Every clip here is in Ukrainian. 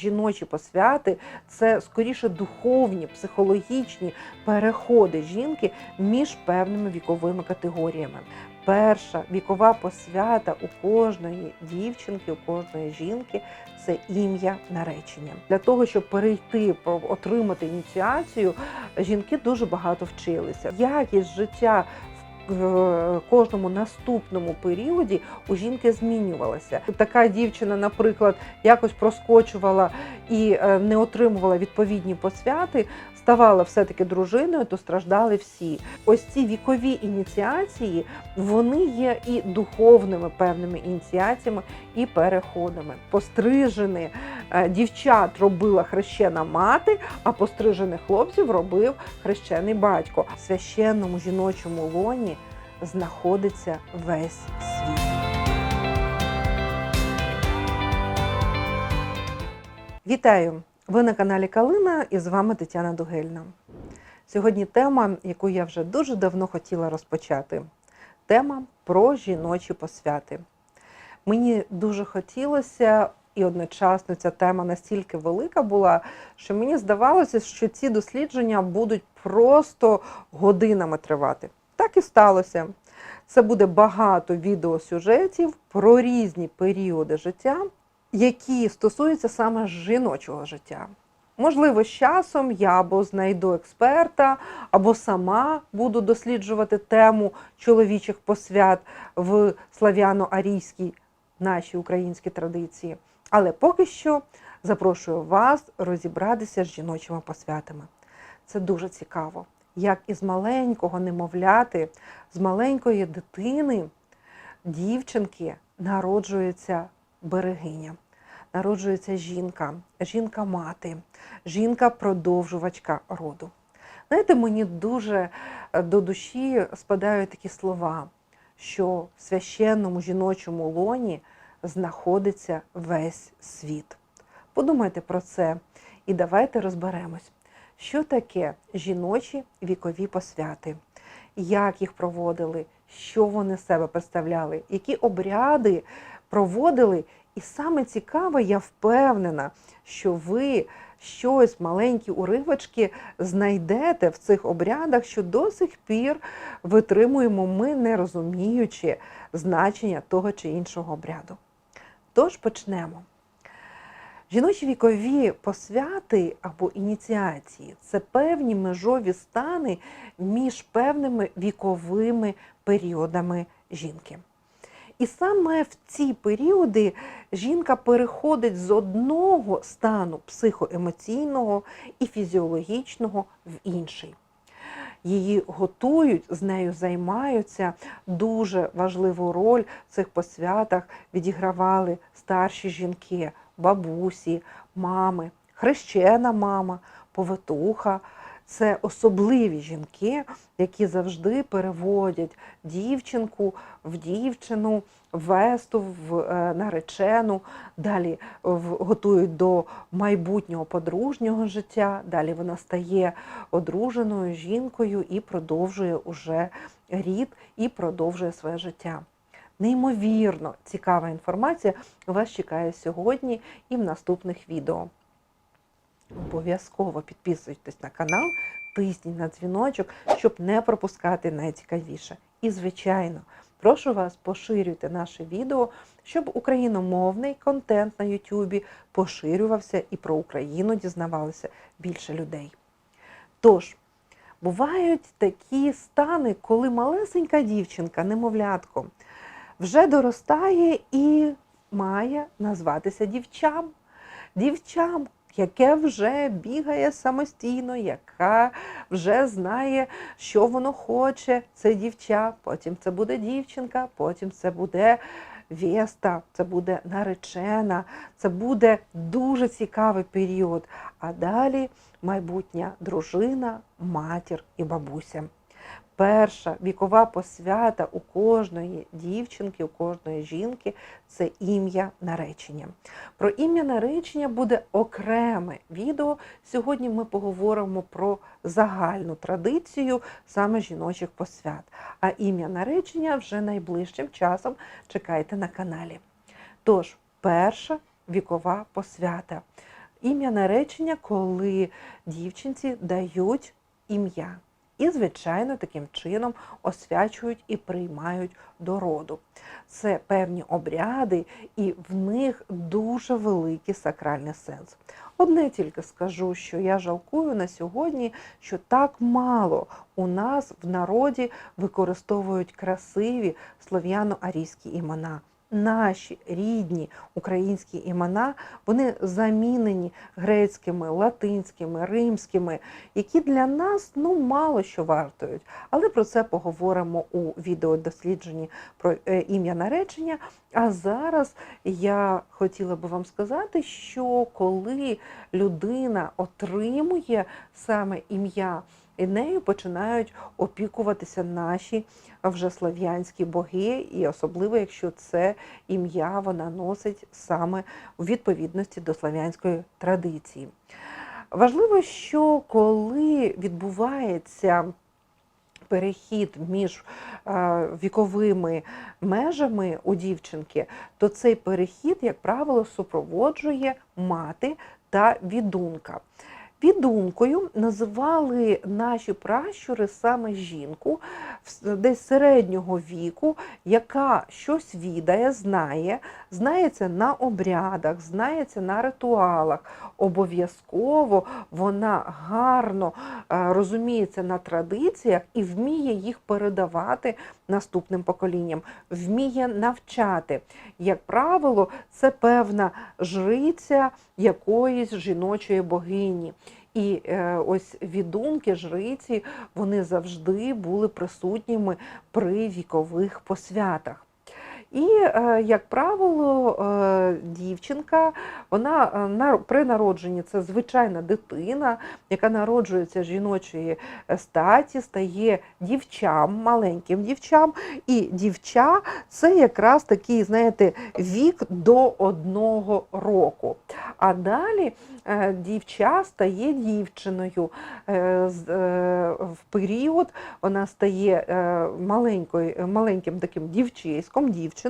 Жіночі посвяти це скоріше духовні, психологічні переходи жінки між певними віковими категоріями. Перша вікова посвята у кожної дівчинки, у кожної жінки це ім'я наречення. Для того, щоб перейти, отримати ініціацію, жінки дуже багато вчилися. Якість життя в е, кожному наступному періоді у жінки змінювалася. Така дівчина, наприклад, якось проскочувала і е, не отримувала відповідні посвяти, ставала все-таки дружиною, то страждали всі. Ось ці вікові ініціації вони є і духовними певними ініціаціями, і переходами. Пострижених е, дівчат робила хрещена мати, а пострижених хлопців робив хрещений батько. В священному жіночому лоні знаходиться весь світ. Вітаю! Ви на каналі Калина і з вами Тетяна Дугельна. Сьогодні тема, яку я вже дуже давно хотіла розпочати. Тема про жіночі посвяти. Мені дуже хотілося, і одночасно ця тема настільки велика була, що мені здавалося, що ці дослідження будуть просто годинами тривати. Так і сталося. Це буде багато відеосюжетів про різні періоди життя, які стосуються саме жіночого життя. Можливо, з часом я або знайду експерта, або сама буду досліджувати тему чоловічих посвят в слав'яно-арійській нашій українській традиції. Але поки що запрошую вас розібратися з жіночими посвятами. Це дуже цікаво, як із маленького немовляти, з маленької дитини, дівчинки народжується берегиня, народжується жінка, жінка-мати, жінка-продовжувачка роду. Знаєте, мені дуже е, до душі спадають такі слова, що в священному жіночому лоні знаходиться весь світ. Подумайте про це і давайте розберемось, що таке жіночі вікові посвяти, як їх проводили, що вони себе представляли, які обряди проводили. І саме цікаве, я впевнена, що ви щось маленькі уривочки знайдете в цих обрядах, що до сих пір витримуємо ми, не розуміючи значення того чи іншого обряду. Тож почнемо. Жіночі вікові посвяти або ініціації це певні межові стани між певними віковими періодами жінки. І саме в ці періоди жінка переходить з одного стану психоемоційного і фізіологічного в інший. Її готують, з нею займаються. Дуже важливу роль в цих посвятах відігравали старші жінки, бабусі, мами, хрещена мама, повитуха. Це особливі жінки, які завжди переводять дівчинку в дівчину, весту в е, наречену, далі готують до майбутнього подружнього життя. Далі вона стає одруженою жінкою і продовжує уже рід і продовжує своє життя. Неймовірно цікава інформація вас чекає сьогодні і в наступних відео. Обов'язково підписуйтесь на канал, тисніть на дзвіночок, щоб не пропускати найцікавіше. І, звичайно, прошу вас поширюйте наше відео, щоб україномовний контент на Ютубі поширювався і про Україну дізнавалося більше людей. Тож, бувають такі стани, коли малесенька дівчинка, немовлятко, вже доростає і має назватися дівчам. Дівчам, яке вже бігає самостійно, яка вже знає, що воно хоче. Це дівча, потім це буде дівчинка, потім це буде веста, це буде наречена, це буде дуже цікавий період. А далі майбутня дружина, матір і бабуся. Перша вікова посвята у кожної дівчинки, у кожної жінки це ім'я наречення. Про ім'я наречення буде окреме відео. Сьогодні ми поговоримо про загальну традицію саме жіночих посвят. А ім'я наречення вже найближчим часом чекайте на каналі. Тож, перша вікова посвята. Ім'я наречення, коли дівчинці дають ім'я. І, звичайно, таким чином освячують і приймають до роду. Це певні обряди, і в них дуже великий сакральний сенс. Одне тільки скажу, що я жалкую на сьогодні, що так мало у нас в народі використовують красиві слов'яно-арійські імена. Наші рідні українські імена вони замінені грецькими, латинськими, римськими, які для нас ну мало що вартують. Але про це поговоримо у відеодослідженні про е, ім'я наречення. А зараз я хотіла би вам сказати, що коли людина отримує саме ім'я, і нею починають опікуватися наші вже слав'янські боги, і особливо, якщо це ім'я вона носить саме у відповідності до слав'янської традиції. Важливо, що коли відбувається перехід між е, віковими межами у дівчинки, то цей перехід, як правило, супроводжує мати та відунка. Відункою називали наші пращури саме жінку десь середнього віку, яка щось відає, знає, знається на обрядах, знається на ритуалах. Обов'язково вона гарно е, розуміється на традиціях і вміє їх передавати наступним поколінням, вміє навчати. Як правило, це певна жриця якоїсь жіночої богині. І е, ось відунки, жриці, вони завжди були присутніми при вікових посвятах. І, е, як правило, е, дівчинка, вона е, при народженні це звичайна дитина, яка народжується жіночої статі, стає дівчам, маленьким дівчам. І дівча це якраз такий, знаєте, вік до одного року. А далі дівча стає дівчиною. В період вона стає маленьким таким дівчиськом, дівчиною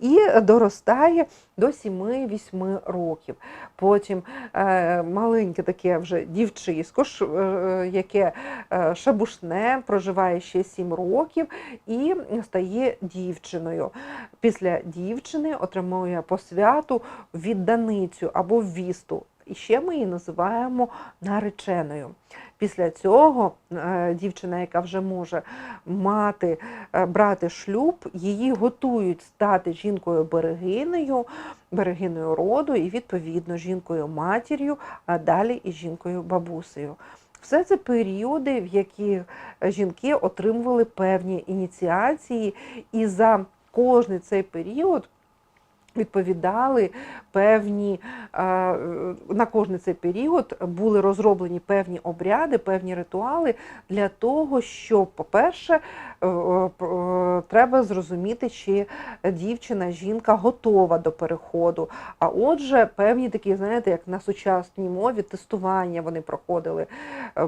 і доростає до 7-8 років. Потім е, маленьке таке вже дівчисько, е, яке е, шабушне, проживає ще 7 років і стає дівчиною. Після дівчини отримує посвяту відданицю або вісту. І ще ми її називаємо нареченою. Після цього е, дівчина, яка вже може мати, е, брати шлюб, її готують стати жінкою берегинею, берегиною роду і відповідно жінкою матір'ю, а далі і жінкою бабусею. Все це періоди, в яких жінки отримували певні ініціації, і за кожний цей період відповідали певні е, на кожний цей період були розроблені певні обряди, певні ритуали для того, щоб, по-перше, е, е, треба зрозуміти, чи дівчина, жінка готова до переходу. А отже, певні такі, знаєте, як на сучасній мові, тестування вони проходили.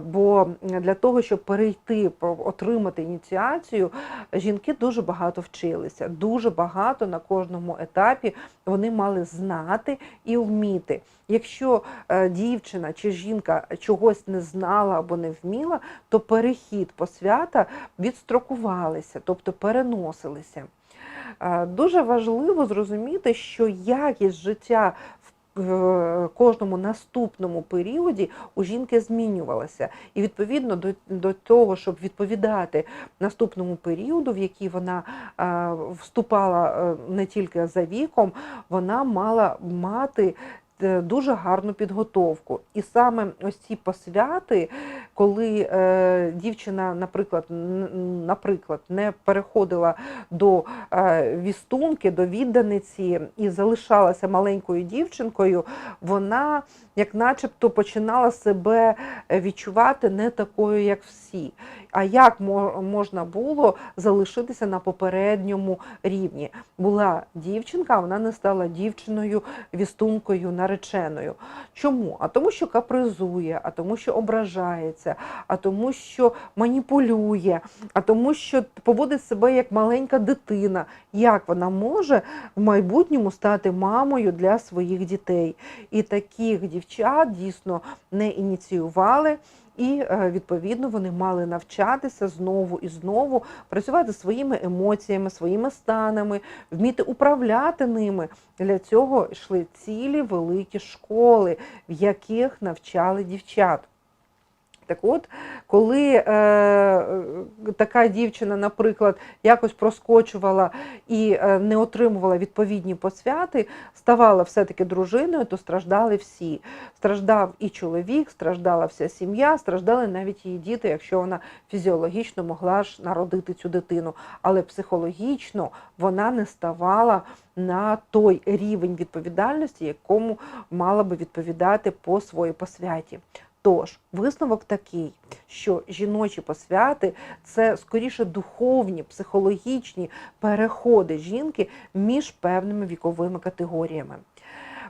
Бо для того, щоб перейти, отримати ініціацію, жінки дуже багато вчилися. Дуже багато на кожному етапі вони мали знати і вміти. Якщо е, дівчина чи жінка чогось не знала або не вміла, то перехід по свята відстрокувалися, тобто переносилися. Е, Дуже важливо зрозуміти, що якість життя кожному наступному періоді у жінки змінювалася. І відповідно до, до того, щоб відповідати наступному періоду, в який вона е, вступала е, не тільки за віком, вона мала мати е, дуже гарну підготовку. І саме ось ці посвяти, коли е, дівчина, наприклад, наприклад, не переходила до е, вістунки, до відданиці і залишалася маленькою дівчинкою, вона як начебто починала себе відчувати не такою, як всі. А як можна було залишитися на попередньому рівні? Була дівчинка, вона не стала дівчиною, вістункою, нареченою. Чому? А тому, що капризує, а тому, що ображається, а тому, що маніпулює, а тому, що поводить себе як маленька дитина. Як вона може в майбутньому стати мамою для своїх дітей? І таких дівчат дійсно не ініціювали. І е, відповідно вони мали навчатися знову і знову працювати своїми емоціями, своїми станами, вміти управляти ними. Для цього йшли цілі великі школи, в яких навчали дівчат. Так от, коли е, така дівчина, наприклад, якось проскочувала і е, не отримувала відповідні посвяти, ставала все-таки дружиною, то страждали всі. Страждав і чоловік, страждала вся сім'я, страждали навіть її діти, якщо вона фізіологічно могла ж народити цю дитину. Але психологічно вона не ставала на той рівень відповідальності, якому мала би відповідати по своїй посвяті. Тож, висновок такий, що жіночі посвяти це скоріше духовні, психологічні переходи жінки між певними віковими категоріями.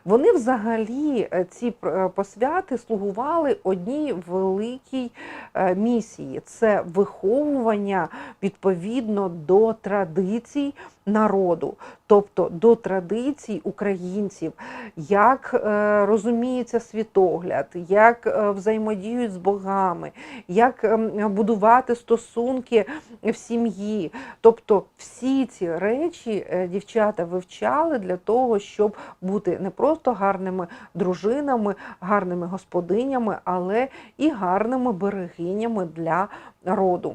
Вони взагалі е, ці е, посвяти слугували одній великій е, місії це виховування відповідно до традицій народу, тобто до традицій українців, як е, розуміється світогляд, як е, взаємодіють з богами, як ем, будувати стосунки в сім'ї. Тобто всі ці речі е, дівчата вивчали для того, щоб бути не просто гарними дружинами, гарними господинями, але і гарними берегинями для роду.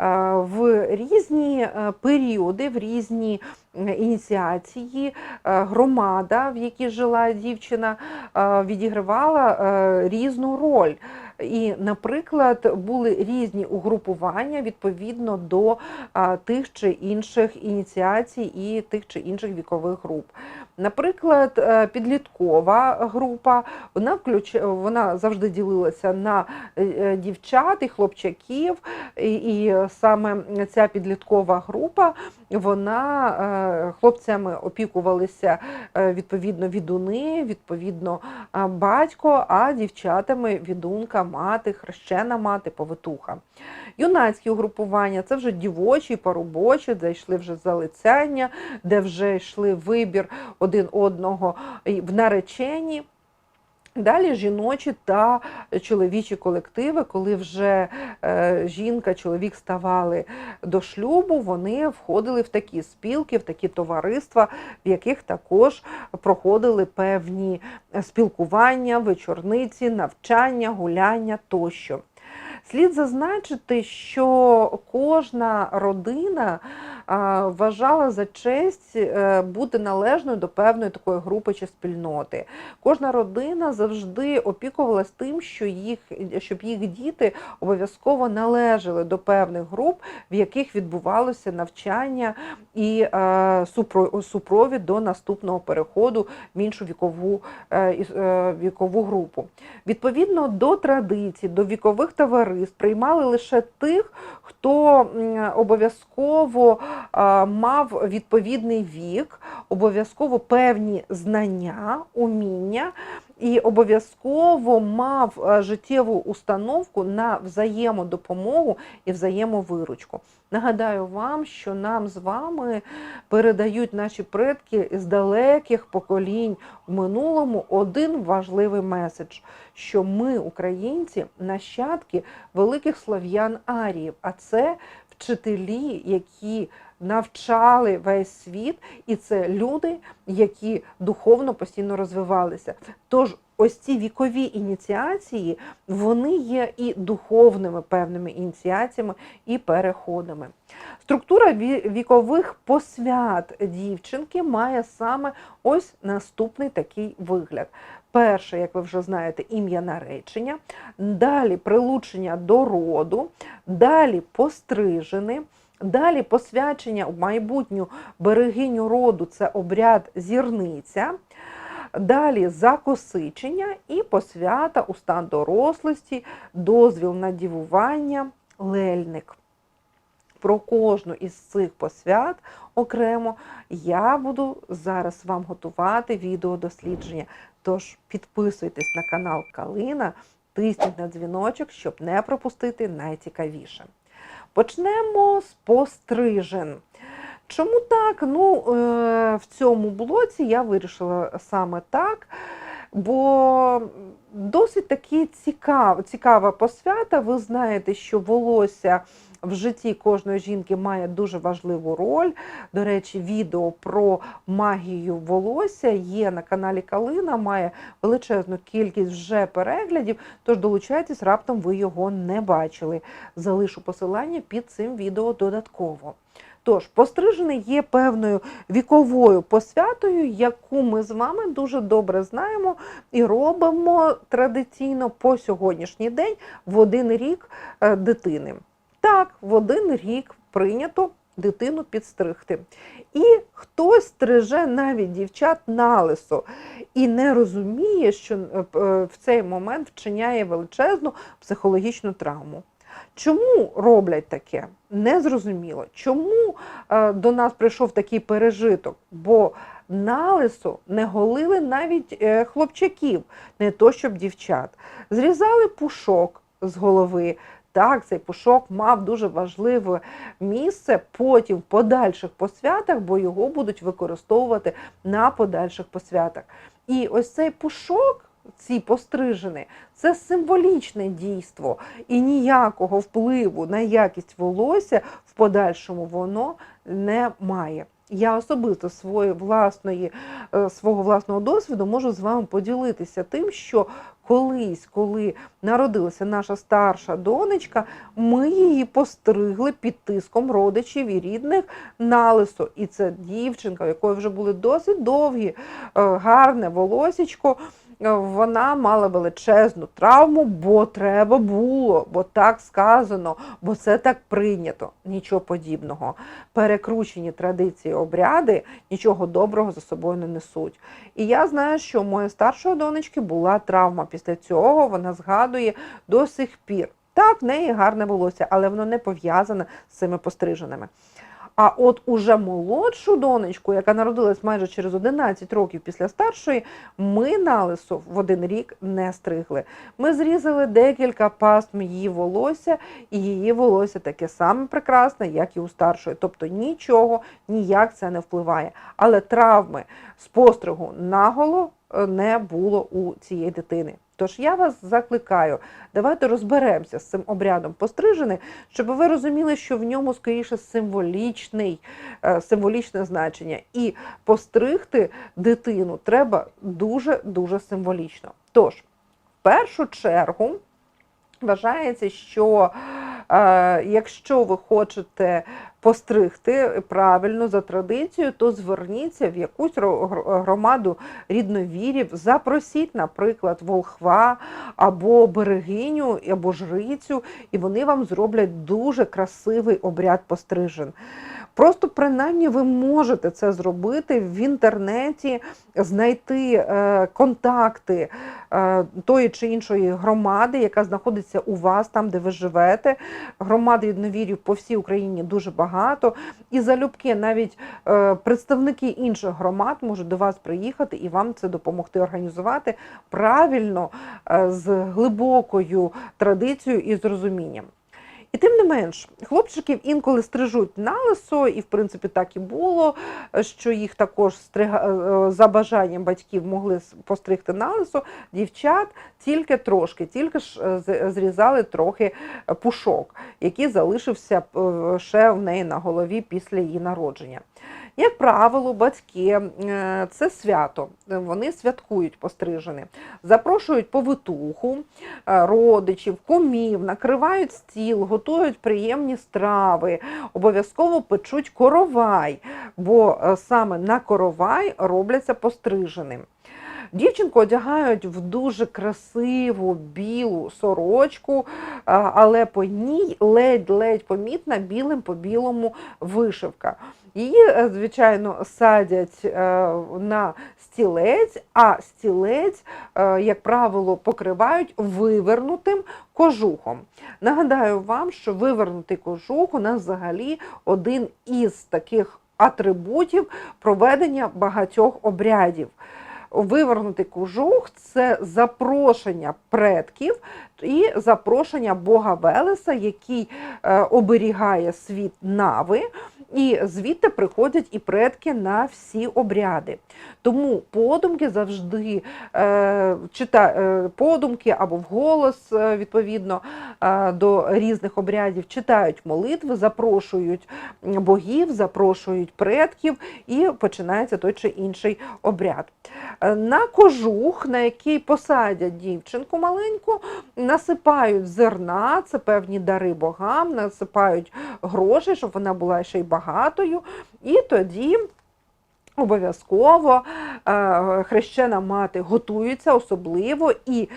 Е, В різні е, періоди, в різні ініціації е, громада, в якій жила дівчина, відігравала різну роль. І, наприклад, були різні угрупування відповідно до тих чи інших ініціацій і тих чи інших вікових груп. Наприклад, е, підліткова група вона включ... вона завжди ділилася на е, е, дівчат і хлопчаків, і, саме ця підліткова група вона хлопцями опікувалися відповідно відуни, відповідно батько, а дівчатами відунка, мати, хрещена мати, повитуха. Юнацькі угрупування це вже дівочі, поробочі, де йшли вже залицяння, де вже йшли вибір один одного в нареченні. Далі жіночі та чоловічі колективи, коли вже е, жінка, чоловік ставали до шлюбу, вони входили в такі спілки, в такі товариства, в яких також проходили певні спілкування, вечорниці, навчання, гуляння тощо. Слід зазначити, що кожна родина вважала за честь е, бути належною до певної такої групи чи спільноти. Кожна родина завжди опікувалась тим, що їх, щоб їх діти обов'язково належали до певних груп, в яких відбувалося навчання і е, супровід до наступного переходу в іншу вікову, е, вікову групу. Відповідно до традицій, до вікових товариств приймали лише тих, хто обов'язково мав відповідний вік, обов'язково певні знання, уміння. І обов'язково мав е, життєву установку на взаємодопомогу і взаємовиручку. Нагадаю вам, що нам з вами передають наші предки з далеких поколінь в минулому один важливий меседж, що ми, українці, нащадки великих слов'ян аріїв, а це вчителі, які навчали весь світ, і це люди, які духовно постійно розвивалися. Тож ось ці вікові ініціації, вони є і духовними певними ініціаціями, і переходами. Структура вікових посвят дівчинки має саме ось наступний такий вигляд. Перше, як ви вже знаєте, ім'я наречення, далі прилучення до роду, далі пострижени, далі посвячення в майбутню берегиню роду це обряд зірниця. Далі закосичення і посвята у стан дорослості, дозвіл на дівування, лельник. Про кожну із цих посвят окремо я буду зараз вам готувати відеодослідження. Тож підписуйтесь на канал Калина, тисніть на дзвіночок, щоб не пропустити найцікавіше. Почнемо з пострижен. Чому так? Ну, е, в цьому блоці я вирішила саме так, бо досить таки цікав, цікава посвята. Ви знаєте, що волосся в житті кожної жінки має дуже важливу роль. До речі, відео про магію волосся є на каналі Калина, має величезну кількість вже переглядів. Тож долучайтесь, раптом ви його не бачили. Залишу посилання під цим відео додатково. Тож, пострижений є певною віковою посвятою, яку ми з вами дуже добре знаємо і робимо традиційно по сьогоднішній день в один рік е, дитини. Так, в один рік прийнято дитину підстригти. І хтось стриже навіть дівчат на лисо і не розуміє, що е, в цей момент вчиняє величезну психологічну травму. Чому роблять таке? Незрозуміло. Чому е, до нас прийшов такий пережиток? Бо на лисо не голили навіть е, хлопчаків, не то щоб дівчат. Зрізали пушок з голови. Так, цей пушок мав дуже важливе місце потім в подальших посвятах, бо його будуть використовувати на подальших посвятах. І ось цей пушок, ці пострижені, це символічне дійство, і ніякого впливу на якість волосся в подальшому воно не має. Я особисто своєї власної, е, свого власного досвіду можу з вами поділитися тим, що колись, коли народилася наша старша донечка, ми її постригли під тиском родичів і рідних на лисо. І це дівчинка, у якої вже були досить довгі, е, гарне волосічко. Вона мала величезну травму, бо треба було, бо так сказано, бо це так прийнято. Нічого подібного. Перекручені традиції, обряди нічого доброго за собою не несуть. І я знаю, що у моєї старшої донечки була травма. Після цього вона згадує до сих пір. Так, в неї гарне волосся, але воно не пов'язане з цими постриженими. А от уже молодшу донечку, яка народилась майже через 11 років після старшої, ми на лисо в один рік не стригли. Ми зрізали декілька пастм її волосся, і її волосся таке саме прекрасне, як і у старшої. Тобто нічого ніяк це не впливає. Але травми з постригу наголо е, не було у цієї дитини. Тож я вас закликаю, давайте розберемося з цим обрядом пострижений, щоб ви розуміли, що в ньому скоріше символічний, е, символічне значення. І постригти дитину треба дуже-дуже символічно. Тож, в першу чергу, вважається, що е, якщо ви хочете постригти правильно за традицією, то зверніться в якусь громаду рідновірів, запросіть, наприклад, волхва або берегиню, або жрицю, і вони вам зроблять дуже красивий обряд пострижен. Просто принаймні ви можете це зробити в інтернеті, знайти е, контакти е, тої чи іншої громади, яка знаходиться у вас там, де ви живете. Громад рідновірів по всій Україні дуже багато. І залюбки навіть е, представники інших громад можуть до вас приїхати і вам це допомогти організувати правильно, з глибокою традицією і з розумінням. І тим не менш, хлопчиків інколи стрижуть на лисо, і в принципі так і було, що їх також стрига... е, за бажанням батьків могли постригти на лисо. Дівчат тільки трошки, тільки ж е, зрізали трохи е, пушок, який залишився е, ще в неї на голові після її народження. Як правило, батьки е, це свято, вони святкують пострижені, запрошують повитуху, е, родичів, кумів, накривають стіл, готують приємні страви, обов'язково печуть коровай, бо е, саме на коровай робляться постриженим. Дівчинку одягають в дуже красиву білу сорочку, але по ній ледь-ледь помітна білим по білому вишивка. Її, е, звичайно, садять е, на стілець, а стілець, е, як правило, покривають вивернутим кожухом. Нагадаю вам, що вивернутий кожух у нас взагалі один із таких атрибутів проведення багатьох обрядів. Вивернутий кожух це запрошення предків і запрошення Бога Велеса, який оберігає світ нави. І звідти приходять і предки на всі обряди. Тому подумки завжди е, чита, е, подумки або вголос, е, відповідно е, до різних обрядів, читають молитви, запрошують богів, запрошують предків, і починається той чи інший обряд. Е, На кожух, на який посадять дівчинку маленьку, насипають зерна, це певні дари богам, насипають гроші, щоб вона була ще й багатою. І тоді обов'язково е, хрещена мати готується особливо, і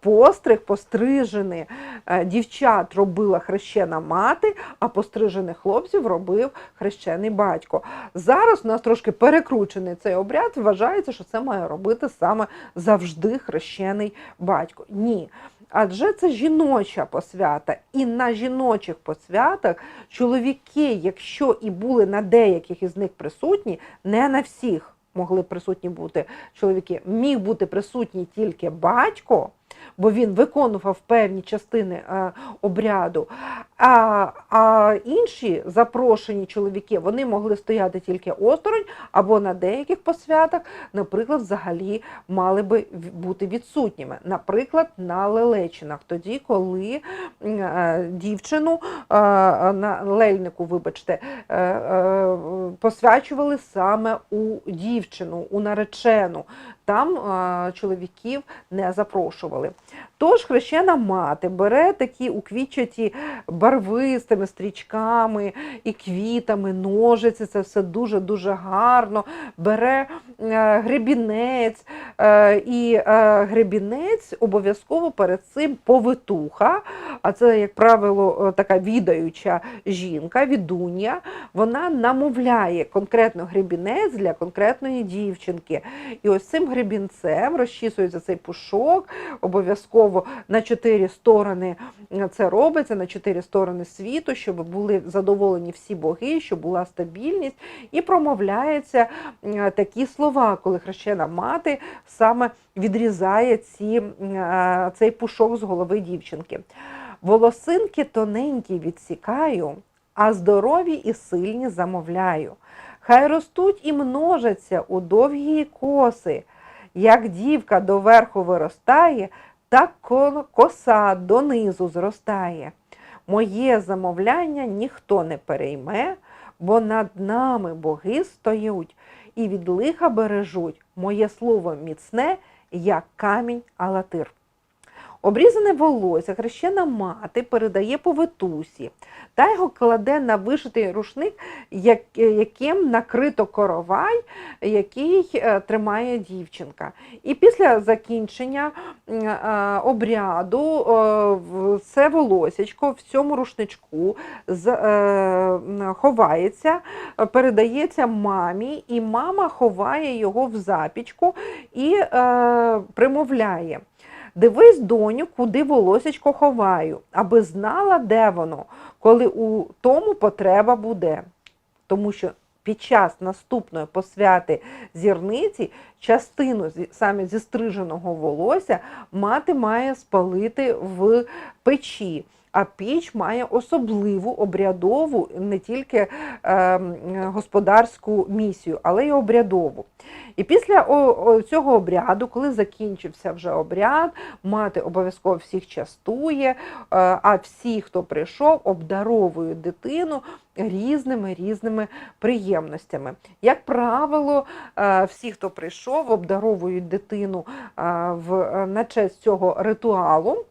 постриг пострижений е, дівчат робила хрещена мати, а пострижених хлопців робив хрещений батько. Зараз у нас трошки перекручений цей обряд. Вважається, що це має робити саме завжди хрещений батько. Ні. Адже це жіноча посвята, і на жіночих посвятах чоловіки, якщо і були на деяких із них присутні, не на всіх могли присутні бути чоловіки, міг бути присутній тільки батько, бо він виконував певні частини е, обряду. А, а інші запрошені чоловіки вони могли стояти тільки осторонь, або на деяких посвятах, наприклад, взагалі мали би бути відсутніми. Наприклад, на лелечинах, тоді, коли е, дівчину е, на лельнику, вибачте, посвячували саме у дівчину, у наречену. Там чоловіків не запрошували. Тож хрещена мати бере такі уквічаті барвистими стрічками і квітами, ножиці, це все дуже-дуже гарно. Бере е, гребінець, е, і е, гребінець обов'язково перед цим повитуха, а це, як правило, така відаюча жінка, відуня, вона намовляє конкретно гребінець для конкретної дівчинки. І ось цим гребінцем розчісується цей пушок, обов'язково на чотири сторони це робиться, на чотири сторони світу, щоб були задоволені всі боги, щоб була стабільність, і промовляється м, такі слова, коли хрещена мати саме відрізає ці, е, цей пушок з голови дівчинки. Волосинки тоненькі відсікаю, а здорові і сильні замовляю. Хай ростуть і множаться у довгі коси. Як дівка доверху виростає, так коса донизу зростає. Моє замовляння ніхто не перейме, бо над нами боги стоють і від лиха бережуть. Моє слово міцне, як камінь алатир. Обрізане волосся хрещена мати передає повитусі, та його кладе на вишитий рушник, яким накрито коровай, який е, тримає дівчинка. І після закінчення е, обряду е, це волосячко в цьому рушничку е, ховається, е, передається мамі, і мама ховає його в запічку і е, примовляє. Дивись, доню, куди волосечко ховаю, аби знала, де воно, коли у тому потреба буде. Тому що під час наступної посвяти зірниці частину саме зі стриженого волосся мати має спалити в печі. А піч має особливу обрядову, не тільки ем, господарську місію, але й обрядову. І після цього обряду, коли закінчився вже обряд, мати обов'язково всіх частує, е, а всі, хто прийшов, обдаровують дитину різними різними приємностями. Як правило, е, всі, хто прийшов, обдаровують дитину е, в, е, на честь цього ритуалу.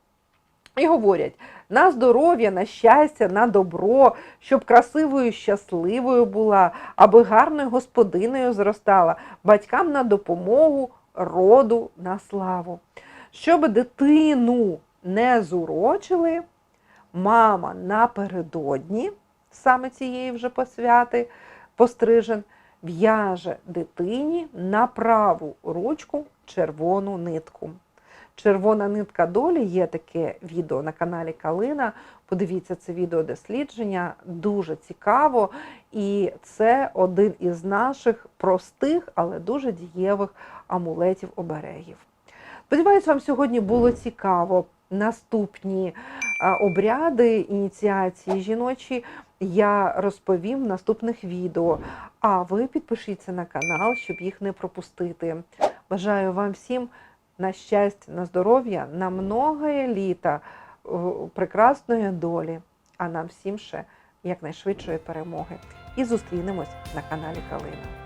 І говорять на здоров'я, на щастя, на добро, щоб красивою, щасливою була, аби гарною господинею зростала, батькам на допомогу, роду на славу. Щоб дитину не зурочили, мама напередодні саме цієї вже посвяти пострижен, в'яже дитині на праву ручку червону нитку. Червона нитка долі є таке відео на каналі Калина. Подивіться це відео дослідження, дуже цікаво. І це один із наших простих, але дуже дієвих амулетів оберегів. Сподіваюсь, вам сьогодні було цікаво. Наступні обряди ініціації жіночі я розповім в наступних відео. А ви підпишіться на канал, щоб їх не пропустити. Бажаю вам всім на щастя, на здоров'я, на многое літа, е, прекрасної долі, а нам всім ще якнайшвидшої перемоги. І зустрінемось на каналі Калина.